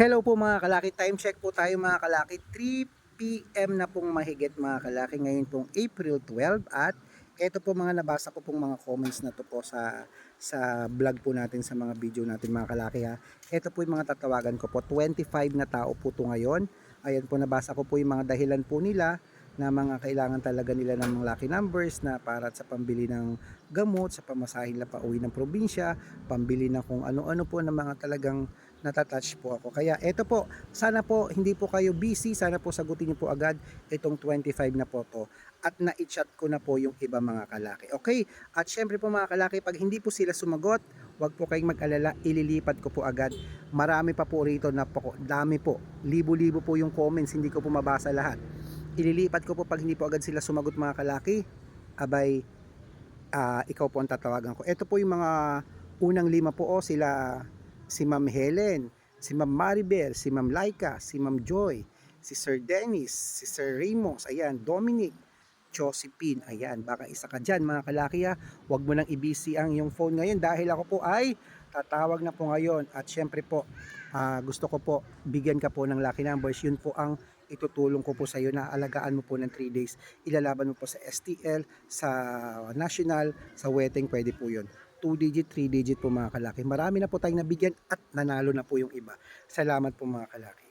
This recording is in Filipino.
Hello po mga kalaki, time check po tayo mga kalaki. 3 p.m. na pong mahigit mga kalaki. Ngayon pong April 12 at ito po mga nabasa ko pong mga comments na to po sa sa vlog po natin sa mga video natin mga kalaki ha. Ito po yung mga tatawagan ko po. 25 na tao po to ngayon. Ayan po nabasa ko po yung mga dahilan po nila na mga kailangan talaga nila ng mga lucky numbers na para sa pambili ng gamot, sa pamasahin na pauwi ng probinsya, pambili ng kung ano-ano po ng mga talagang natatouch po ako. Kaya eto po, sana po hindi po kayo busy, sana po sagutin niyo po agad itong 25 na po to. At na-chat ko na po yung iba mga kalaki. Okay? At syempre po mga kalaki, pag hindi po sila sumagot, wag po kayong mag-alala, ililipat ko po agad. Marami pa po rito na po, dami po. Libo-libo po yung comments, hindi ko po mabasa lahat. Ililipat ko po pag hindi po agad sila sumagot mga kalaki. Abay, ah, ikaw po ang tatawagan ko. Ito po yung mga unang lima po, oh, sila si Ma'am Helen, si Ma'am Maribel, si Ma'am Laika, si Ma'am Joy, si Sir Dennis, si Sir Ramos, ayan, Dominic, Josephine, ayan, baka isa ka dyan mga kalaki ha, huwag mo nang i-busy ang iyong phone ngayon dahil ako po ay tatawag na po ngayon at syempre po, ah, gusto ko po bigyan ka po ng lucky numbers, yun po ang itutulong ko po sa iyo na alagaan mo po ng 3 days. Ilalaban mo po sa STL, sa national, sa wedding, pwede po yun. 2 digit, 3 digit po mga kalaki. Marami na po tayong nabigyan at nanalo na po yung iba. Salamat po mga kalaki.